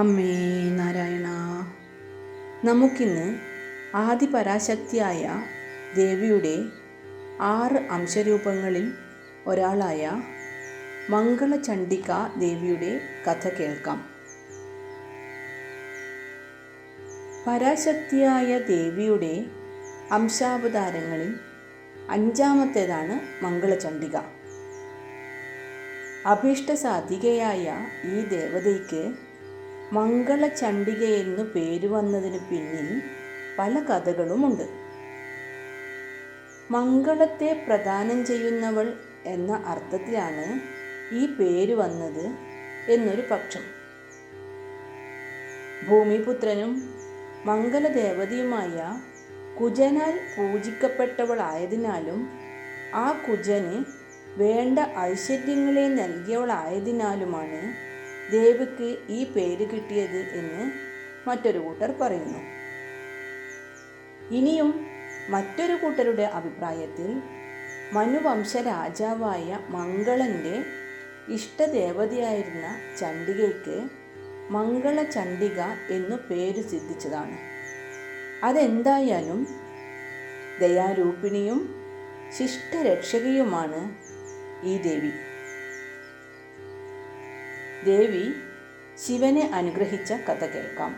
അമ്മേ നാരായണ. നമുക്കിന്ന് ആദിപരാശക്തിയായ ദേവിയുടെ ആറ് അംശരൂപങ്ങളിൽ ഒരാളായ മംഗളചണ്ഡിക ദേവിയുടെ കഥ കേൾക്കാം. പരാശക്തിയായ ദേവിയുടെ അംശാവതാരങ്ങളിൽ അഞ്ചാമത്തേതാണ് മംഗളചണ്ഡിക. അഭീഷ്ടസാധികയായ ഈ ദേവതയ്ക്ക് മംഗളചണ്ഡിക എന്നു പേര് വന്നതിന് പിന്നിൽ പല കഥകളുമുണ്ട്. മംഗളത്തെ പ്രദാനം ചെയ്യുന്നവൾ എന്ന അർത്ഥത്തിലാണ് ഈ പേര് വന്നത് എന്നൊരു പക്ഷം. ഭൂമിപുത്രനും മംഗളദേവതയുമായ കുജനാൽ പൂജിക്കപ്പെട്ടവളായതിനാലും ആ കുജന് വേണ്ട ഐശ്വര്യങ്ങളെ നൽകിയവളായതിനാലുമാണ് ദേവിക്ക് ഈ പേര് കിട്ടിയത് എന്ന് മറ്റൊരു കൂട്ടർ പറയുന്നു. ഇനിയും മറ്റൊരു കൂട്ടരുടെ അഭിപ്രായത്തിൽ മനുവംശ രാജാവായ മംഗളന്റെ ഇഷ്ടദേവതയായിരുന്ന ചണ്ഡികയ്ക്ക് മംഗള ചണ്ഡിക എന്നു പേര് സിദ്ധിച്ചതാണ്. അതെന്തായാലും ദയാരൂപിണിയും ശിഷ്ടരക്ഷകയുമാണ് ഈ ദേവി. ദേവി ശിവനെ അനുഗ്രഹിച്ച കഥ കേൾക്കാം.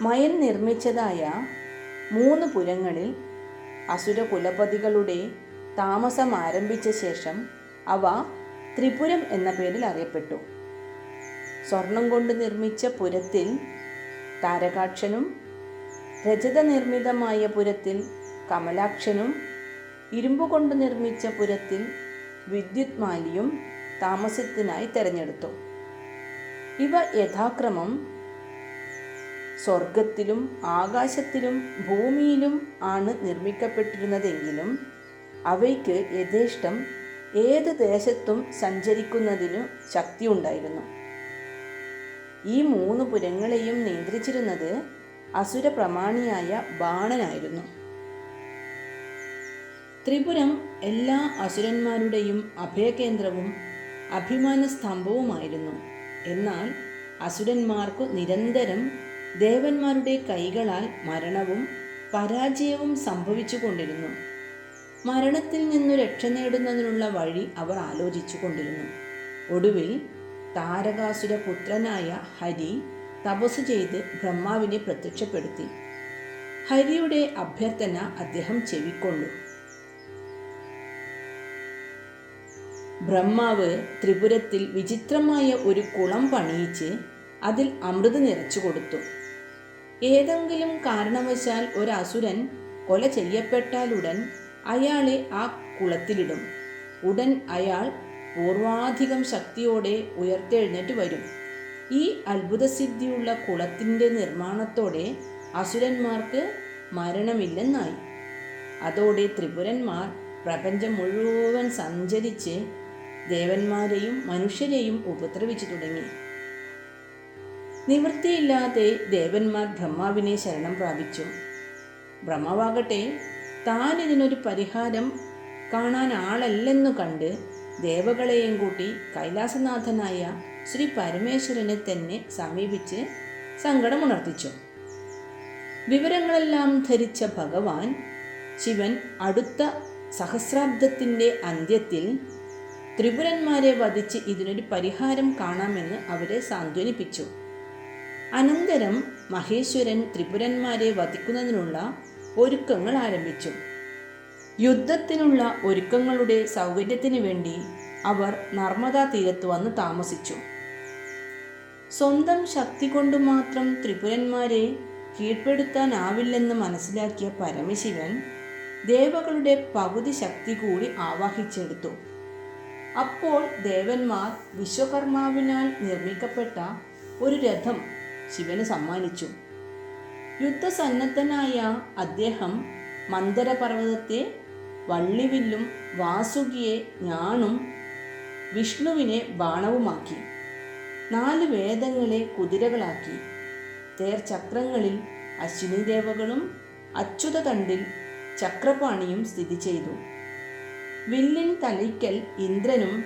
മയൻ നിർമ്മിച്ചതായ മൂന്ന് പുരങ്ങളിൽ അസുര കുലപതികളുടെ താമസം ആരംഭിച്ച ശേഷം അവ ത്രിപുരം എന്ന പേരിൽ അറിയപ്പെട്ടു. സ്വർണം കൊണ്ട് നിർമ്മിച്ച പുരത്തിൽ താരകാക്ഷനും രജത നിർമ്മിതമായ പുരത്തിൽ കമലാക്ഷനും ഇരുമ്പ് കൊണ്ട് നിർമ്മിച്ച പുരത്തിൽ വിദ്യുത് മാലിയും താമസത്തിനായി തിരഞ്ഞെടുത്തു. ഇവ യഥാക്രമം സ്വർഗത്തിലും ആകാശത്തിലും ഭൂമിയിലും ആണ് നിർമ്മിക്കപ്പെട്ടിരുന്നതെങ്കിലും അവയ്ക്ക് യഥേഷ്ടം ഏത് ദേശത്തും സഞ്ചരിക്കുന്നതിനു ശക്തിയുണ്ടായിരുന്നു. ഈ മൂന്ന് പുരങ്ങളെയും നിയന്ത്രിച്ചിരുന്നത് അസുര പ്രമാണിയായ ബാണനായിരുന്നു. ത്രിപുരം എല്ലാ അസുരന്മാരുടെയും അഭയകേന്ദ്രവും അഭിമാന സ്തംഭവുമായിരുന്നു എന്നാൽ അസുരന്മാർക്കു നിരന്തരം ദേവന്മാരുടെ കൈകളാൽ മരണവും പരാജയവും സംഭവിച്ചു കൊണ്ടിരുന്നു മരണത്തിൽ നിന്നു രക്ഷ നേടുന്നതിനുള്ള വഴി അവർ ആലോചിച്ചു കൊണ്ടിരുന്നു ഒടുവിൽ താരകാസുര പുത്രനായ ഹരി തപസ് ചെയ്ത് ബ്രഹ്മാവിനെ പ്രത്യക്ഷപ്പെടുത്തി. ഹരിയുടെ അഭ്യർത്ഥന അദ്ദേഹം ചെവിക്കൊണ്ടു. ബ്രഹ്മാവ് ത്രിപുരത്തിൽ വിചിത്രമായ ഒരു കുളം പണിയിച്ച് അതിൽ അമൃത് നിറച്ചു കൊടുത്തു. ഏതെങ്കിലും കാരണവശാൽ ഒരു അസുരൻ കൊല ചെയ്യപ്പെട്ടാലുടൻ അയാളെ ആ കുളത്തിലിടും. ഉടൻ അയാൾ പൂർവാധികം ശക്തിയോടെ ഉയർത്തെഴുന്നേറ്റ് വരും. ഈ അത്ഭുതസിദ്ധിയുള്ള കുളത്തിന്റെ നിർമ്മാണത്തോടെ അസുരന്മാർക്ക് മരണമില്ലെന്നായി. അതോടെ ത്രിപുരന്മാർ പ്രപഞ്ചം മുഴുവൻ സഞ്ചരിച്ച് ദേവന്മാരെയും മനുഷ്യരെയും ഉപദ്രവിച്ചു തുടങ്ങി. നിവൃത്തിയില്ലാതെ ദേവന്മാർ ബ്രഹ്മാവിനെ ശരണം പ്രാപിച്ചു. ബ്രഹ്മാവാകട്ടെ താൻ ഇതിനൊരു പരിഹാരം കാണാൻ ആളല്ലെന്നു കണ്ട് ദേവകളെയും കൂട്ടി കൈലാസനാഥനായ ശ്രീ പരമേശ്വരനെ തന്നെ സമീപിച്ച് സങ്കടമുണർത്തിച്ചു. വിവരങ്ങളെല്ലാം ധരിച്ച ഭഗവാൻ ശിവൻ അടുത്ത സഹസ്രാബ്ദത്തിന്റെ അന്ത്യത്തിൽ ത്രിപുരന്മാരെ വധിച്ച് ഇതിനൊരു പരിഹാരം കാണാമെന്ന് അവരെ സാന്ത്വനിപ്പിച്ചു. അനന്തരം മഹേശ്വരൻ ത്രിപുരന്മാരെ വധിക്കുന്നതിനുള്ള ഒരുക്കങ്ങൾ ആരംഭിച്ചു. യുദ്ധത്തിനുള്ള ഒരുക്കങ്ങളുടെ സൗകര്യത്തിന് വേണ്ടി അവർ നർമ്മദാ തീരത്ത് വന്ന് താമസിച്ചു. സ്വന്തം ശക്തി കൊണ്ട് മാത്രം ത്രിപുരന്മാരെ കീഴ്പ്പെടുത്താനാവില്ലെന്ന് മനസ്സിലാക്കിയ പരമശിവൻ ദേവകളുടെ പകുതി ശക്തി കൂടി ആവാഹിച്ചെടുത്തു. അപ്പോൾ ദേവന്മാർ വിശ്വകർമാവിനാൽ നിർമ്മിക്കപ്പെട്ട ഒരു രഥം ശിവന് സമ്മാനിച്ചു. യുദ്ധസന്നദ്ധനായ അദ്ദേഹം മന്ദരപർവതത്തെ വള്ളിവില്ലും വാസുകിയെ ഞാണും വിഷ്ണുവിനെ ബാണവുമാക്കി. നാല് വേദങ്ങളെ കുതിരകളാക്കി. തേർചക്രങ്ങളിൽ അശ്വിനി ദേവകളും അച്യുതതണ്ടിൽ ചക്രപാണിയും സ്ഥിതി ചെയ്തു. വില്ലിൻ തളിക്കൽ ഇന്ദ്രനും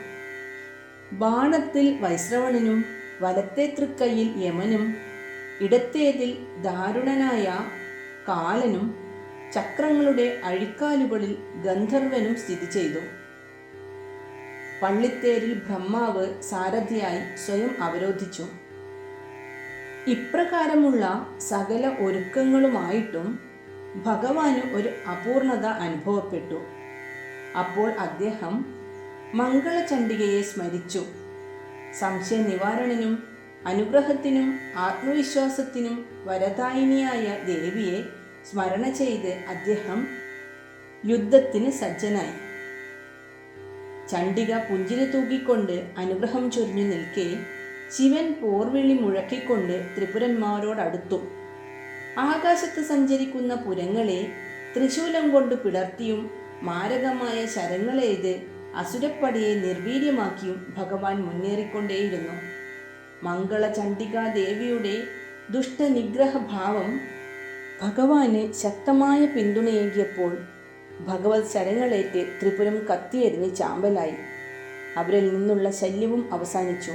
ബാണത്തിൽ വൈശ്രവണനും വലത്തെ തൃക്കൈയിൽ യമനും ഇടത്തേതിൽ ദാരുണനായ കാലനും ചക്രങ്ങളുടെ അഴിക്കാലുകളിൽ ഗന്ധർവനും സ്ഥിതി ചെയ്തു. പള്ളിത്തേരിൽ ബ്രഹ്മാവ് സാരഥിയായി സ്വയം അവരോധിച്ചു. ഇപ്രകാരമുള്ള സകല ഒരുക്കങ്ങളുമായിട്ടും ഭഗവാന് ഒരു അപൂർണത അനുഭവപ്പെട്ടു. അപ്പോൾ അദ്ദേഹം മംഗളചണ്ഡികയെ സ്മരിച്ചു. സംശയ നിവാരണനും അനുഗ്രഹത്തിനും ആത്മവിശ്വാസത്തിനും വരദായിനിയായ ദേവിയെ സ്മരണ ചെയ്ത് അദ്ദേഹം യുദ്ധത്തിന് സജ്ജനായി. ചണ്ഡിക പുഞ്ചിരി തൂക്കിക്കൊണ്ട് അനുഗ്രഹം ചൊരിഞ്ഞു നിൽക്കെ ശിവൻ പോർവിളി മുഴക്കിക്കൊണ്ട് ത്രിപുരന്മാരോടടുത്തു. ആകാശത്ത് സഞ്ചരിക്കുന്ന പുരങ്ങളെ ത്രിശൂലം കൊണ്ട് പിളർത്തിയും മാരകമായ ശരങ്ങളെയ്ത് അസുരപ്പടിയെ നിർവീര്യമാക്കിയും ഭഗവാൻ മുന്നേറിക്കൊണ്ടേയിരുന്നു. മംഗള ചണ്ഡികാ ദേവിയുടെ ദുഷ്ടനിഗ്രഹ ഭാവം ഭഗവാന് ശക്തമായ പിന്തുണയേകിയപ്പോൾ ഭഗവത് ശരങ്ങളേറ്റ് ത്രിപുരം കത്തിയെരിഞ്ഞ് ചാമ്പലായി. അവരിൽ നിന്നുള്ള ശല്യവും അവസാനിച്ചു.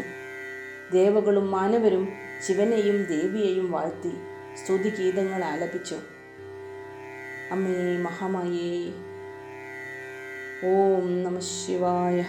ദേവകളും മാനവരും ശിവനെയും ദേവിയെയും വാഴ്ത്തി സ്തുതിഗീതങ്ങൾ ആലപിച്ചു. അമ്മേ മഹാമായേ. ॐ नमः शिवाय।